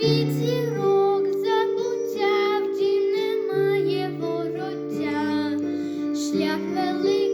Світ зірок в дім немає вороття, шлях великий.